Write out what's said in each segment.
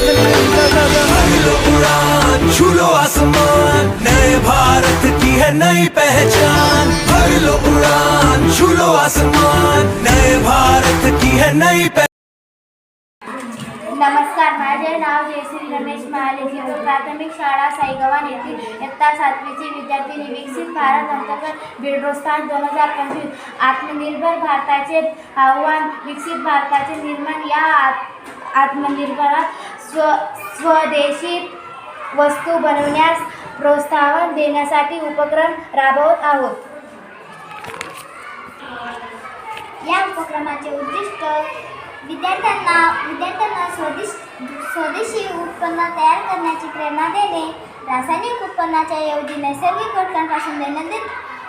भारत भारत नमस्कार, माझे नाव जयश्री रमेश प्राथमिक शाळा साईगव्हाण येथील सातवीची विद्यार्थिनी विकसित भारत अंतर्गत बिल्डोस्तान दोन हज़ार पंचवीस. आत्मनिर्भर भारताचे आव्हान, विकसित भारताचे निर्माण या आत आत्मनिर्भरात स्व स्वदेशी वस्तू बनवण्यास प्रोत्साहन देण्यासाठी उपक्रम राबवत आहोत. या उपक्रमाचे उद्दिष्ट विद्यार्थ्यांना विद्यार्थ्यांना स्वदेश स्वदेशी उत्पन्न तयार करण्याची प्रेरणा देणे रासायनिक उत्पन्नाच्या ऐवजी नैसर्गिक घटकांपासून दैनंदिन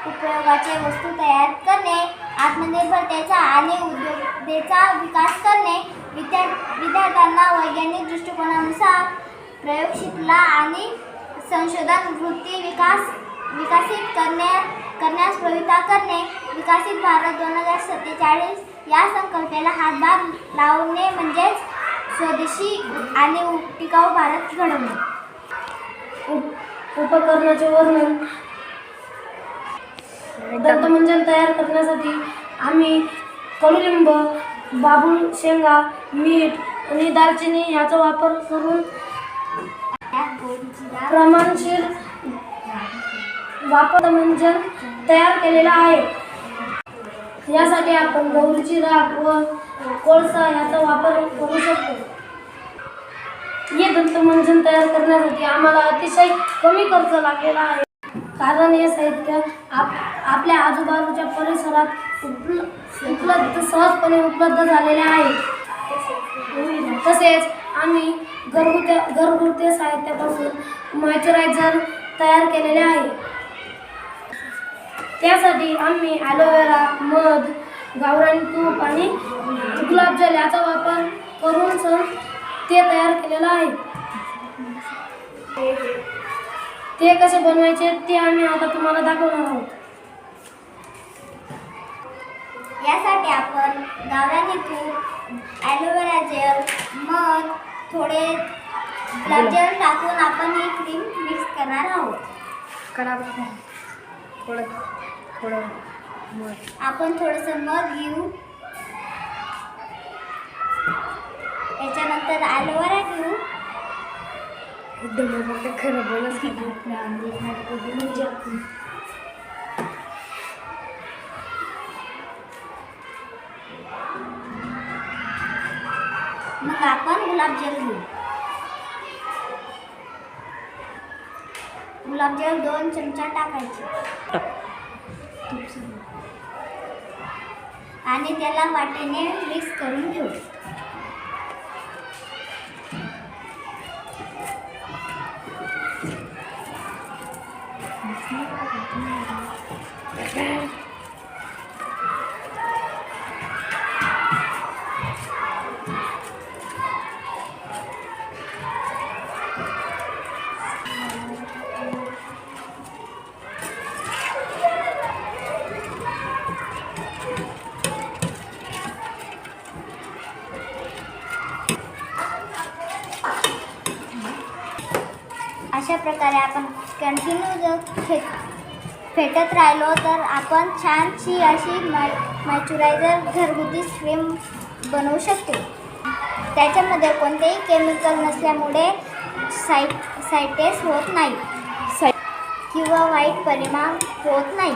उपयोगाचे वस्तू तयार करणे आत्मनिर्भरतेचा आणि उद्योगतेचा विकास करणे विद्या विद्यार्थ्यांना वैज्ञानिक दृष्टिकोनानुसार प्रयोगशीलता आणि संशोधन वृत्ती विकास विकसित करण्या करण्यास प्रविता करणे विकसित भारत दोन हजार सत्तेचाळीस या संकल्पेला हातभार लावणे म्हणजेच स्वदेशी आणि टिकाऊ भारत घडवणे. उप उपकरणाचे वर्णन. दंतमंजन तयार करण्यासाठी आम्ही कडुलिंब बाबूळ शेंगा मीठ आणि दालचिनी याचा वापर करून प्रमाणशीर वापर मंजन तयार केलेला आहे. यासाठी आपण गौरीची राख व कोळसा याचा वापर करू शकतो. हे दंतमंजन तयार करण्यासाठी आम्हाला अतिशय कमी खर्च लागलेला आहे. कारण हे साहित्य आप आपल्या आजूबाजूच्या परिसरात उपलब्ध सहजपणे उपलब्ध झालेले आहे. तसेच आम्ही घरगुती घरगुती साहित्यापासून मॉइश्चरायझर तयार केलेले आहे. त्यासाठी आम्ही ॲलोवेरा मध गावरान तूप आणि गुलाबजल याचा वापर करून सण ते तयार केलेलं आहे. ते कसे बनवायचे ते आम्ही आता तुम्हाला दाखवणार आहोत. यासाठी आपण गावरानी तूप ॲलोवेरा जेल मध थोडे गुलाबजल टाकून आपण ही क्रीम मिक्स करणार आहोत. थोडं थोडं आपण थोडंसं मध घेऊ. याच्यानंतर ॲलोवेरा घेऊ. एकदम खरं बोलच मग आपण गुलाबजल घेऊ. गुलाबजल दोन चमचा टाकायचे. आणि त्याला वाटेने मिक्स करून घेऊ. अशा प्रकारे आपण कंटिन्यू जर फे फेटत राहिलो तर आपण छानशी अशी मॅ मॅच्युरायझर घरगुती क्रीम बनवू शकतो. त्याच्यामध्ये कोणतेही केमिकल नसल्यामुळे साईट सायटेस होत नाही. किंवा वाईट परिणाम होत नाही.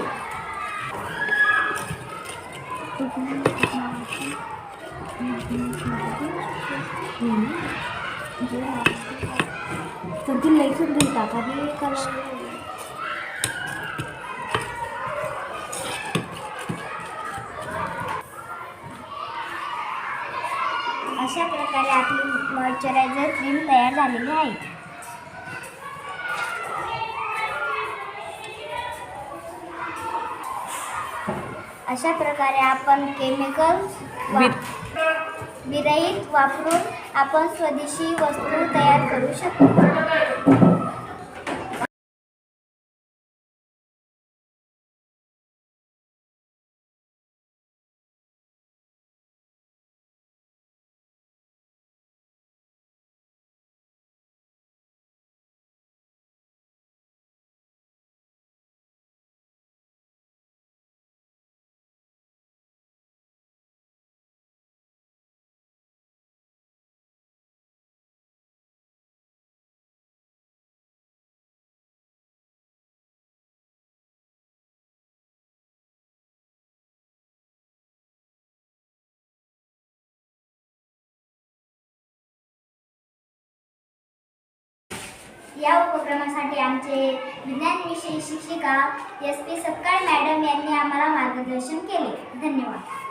अशा प्रकारे आपली मॉइश्चरायझर क्रीम तयार झालेली आहे. अशा प्रकारे आपण केमिकल विरहित वापरून आपण स्वदेशी वस्तू तयार करू शकतो. या उपक्रमासाठी आमचे विज्ञान विषयी शिक्षिका एस पी सपकाळ मॅडम यांनी आम्हाला मार्गदर्शन केले. धन्यवाद.